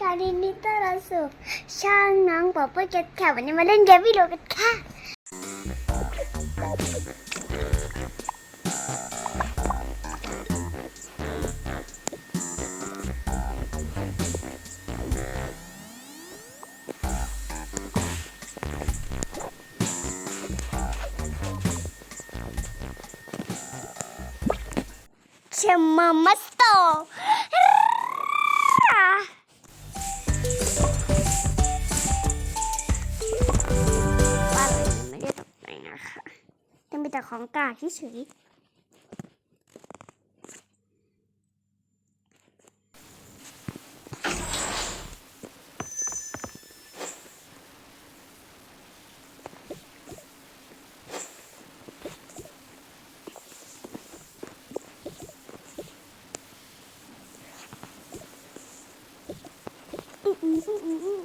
ค่ะดินนี่ต้อนรับสู่ช่างน้องป๊อปเปอร์เก็ตค่ะวันนี้มาเล่นเกมวิโลกันค่ะเชมมามัสโต จะมีแต่ของกากเฉยๆอื้ออื้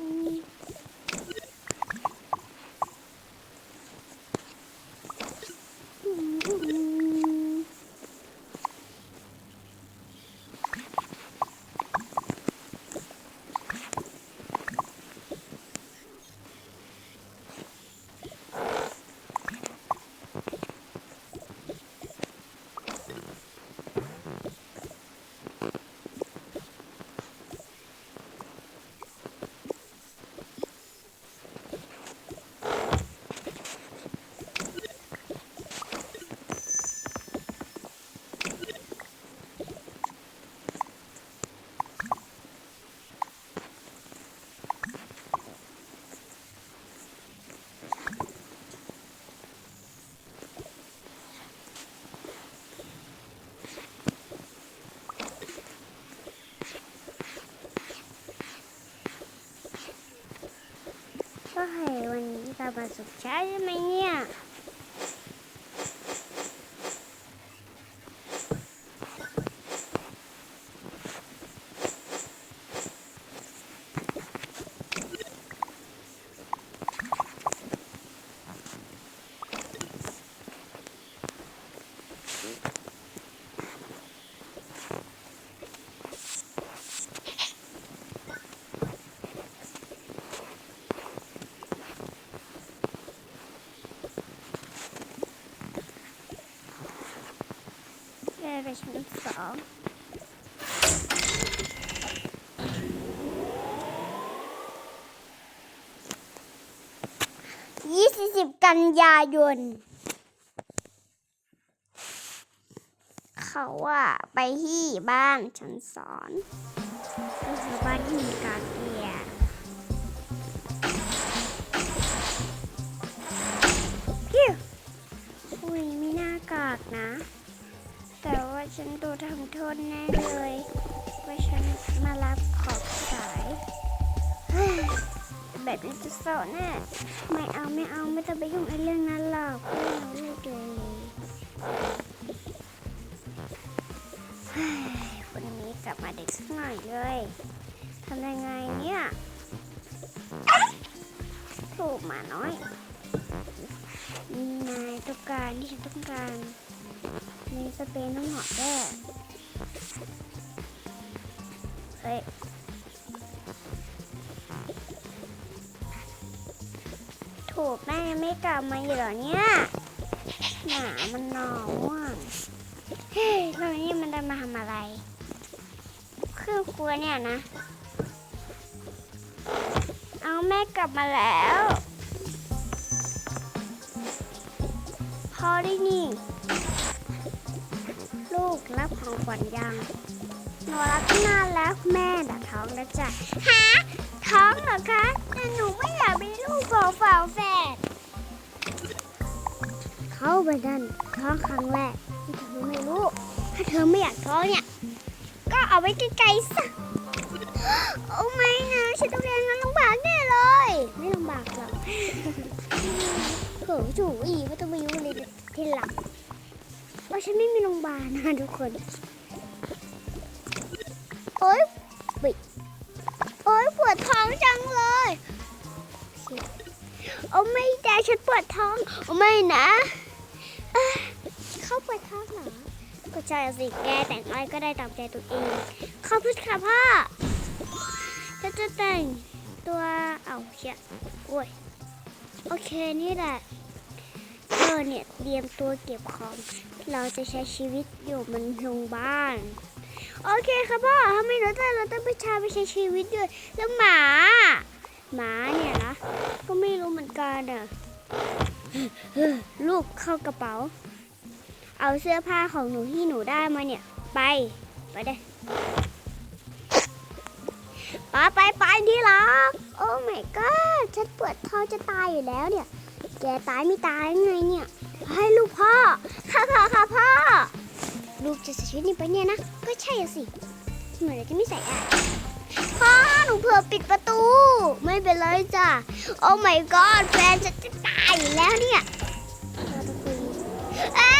ก็ให้วันนี้ตาบาสุดใช้ใช่ไหมเนี่ย ไปชั้นสองยี่สิบกันยายน เขาว่าไปที่บ้านชั้นสอนคือบ้านที่มีการเรียน ฉันโดนทำโทษแน่เลยว่าฉันมารับของสายเฮ้ยแบบนี้จะเศร้าแน่ไม่เอาไม่เอาไม่ต้องไปยุ่งในเรื่องนั้นหรอกไม่เอาเลิกเลยเฮ้ยวันนี้กลับมาเด็กสักหน่อยเลยทำยังไงเนี่ยถูกหมาน้อยนี่นายต้องการที่ฉันต้องการ มีสเปรย์น้ำหอมด้วยเฮ้ยถูกแม่ไม่กลับมาอยู่เหรอเนี่ยหนามันหนาวอะเฮ้ยตอนนี้มันจะมาทำอะไรเครื่องครัวเนี่ยนะ เอาแม่กลับมาแล้วพอได้นี่ ลูกรับของขวัญยังหนูรับตั้งนานแล้วแม่ด่าท้องแล้วจ้ะฮะท้องเหรอคะแต่หนูไม่อยากเป็นลูกของฝาแฝดเขาไปดันท้องครั้งแรกที่เธอไม่รู้ ถ้าเธอไม่อยากท้องเนี่ย ก็เอาไว้ไกลๆซะโอ้ไม่นะฉันต้องเรียนงานลำบากแน่เลย ไม่ลำบากหรอกเขินจู่อีไม่ต้องไปยุ่งเลยทีหลัง ว่าฉันไม่มีโรงพยาบาลนะทุกคน โอ๊ยปิดโอ๊ยปวดท้องจังเลย โอ้ไม่แต่ฉันปวดท้อง โอ้ไม่นะเอ้าปวดท้องเหรอ ก็ใช่สิแกแต่งอะไรก็ได้ตามใจตัวเอง ขอบคุณค่ะพ่อจะจะแต่งตัว เอาเชียโอ้ย โอเคนี่แหละ เธอเนี่ยเตรียมตัวเก็บของ เราจะใช้ชีวิตอยู่บนโรงบ้าน โอเคครับพ่อทำไมเราต้องเราต้องไปชาไปใช้ชีวิตด้วยแล้วหมา หมาเนี่ยนะก็ไม่รู้เหมือนกันอะลูกเข้ากระเป๋า เอาเสื้อผ้าของหนูที่หนูได้มาเนี่ย ไป ไปได้ไปไปไปที่รัก โอ้ my god ฉันปวดท้องจะตายอยู่แล้วเนี่ย แกตายไม่ตายไงเนี่ย ให้ลูกพ่อค่ะพ่อค่ะพ่อ ลูกจะเสียชีวิตนี่ไปเนี่ยนะ ก็ใช่อะสิ เหมือนจะไม่ใส่อะพ่อหนูเผื่อปิดประตู ไม่เป็นไรจ้ะ โอ้ my god แฟนจะจะตายอยู่แล้วเนี่ยเราจะคุยอ่า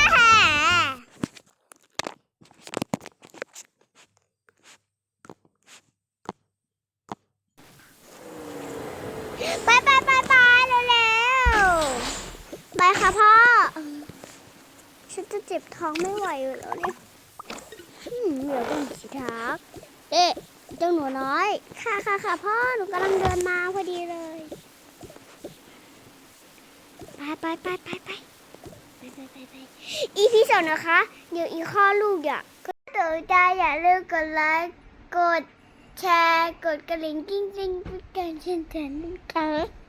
ไปไปไปไปเร็วๆไปค่ะพ่อ ฉันจะ เจ็บท้องไม่ไหวอยู่แล้วเนี่ยเดี๋ยวต้องสิทักเอ๊ะเจ้าหนูน้อย ค่ะค่ะค่ะพ่อ หนูกำลังเดินมาพอดีเลย ไปไปไปไปไปไปไปไปไปอีพีสองนะคะ เดี๋ยวอีข้อลูกอยากก็ตกใจอย่าลืมกดไลค์ กดแชร์ กดกระลิ่งกิ้งกิ้งกดกันเช่นกันนะคะ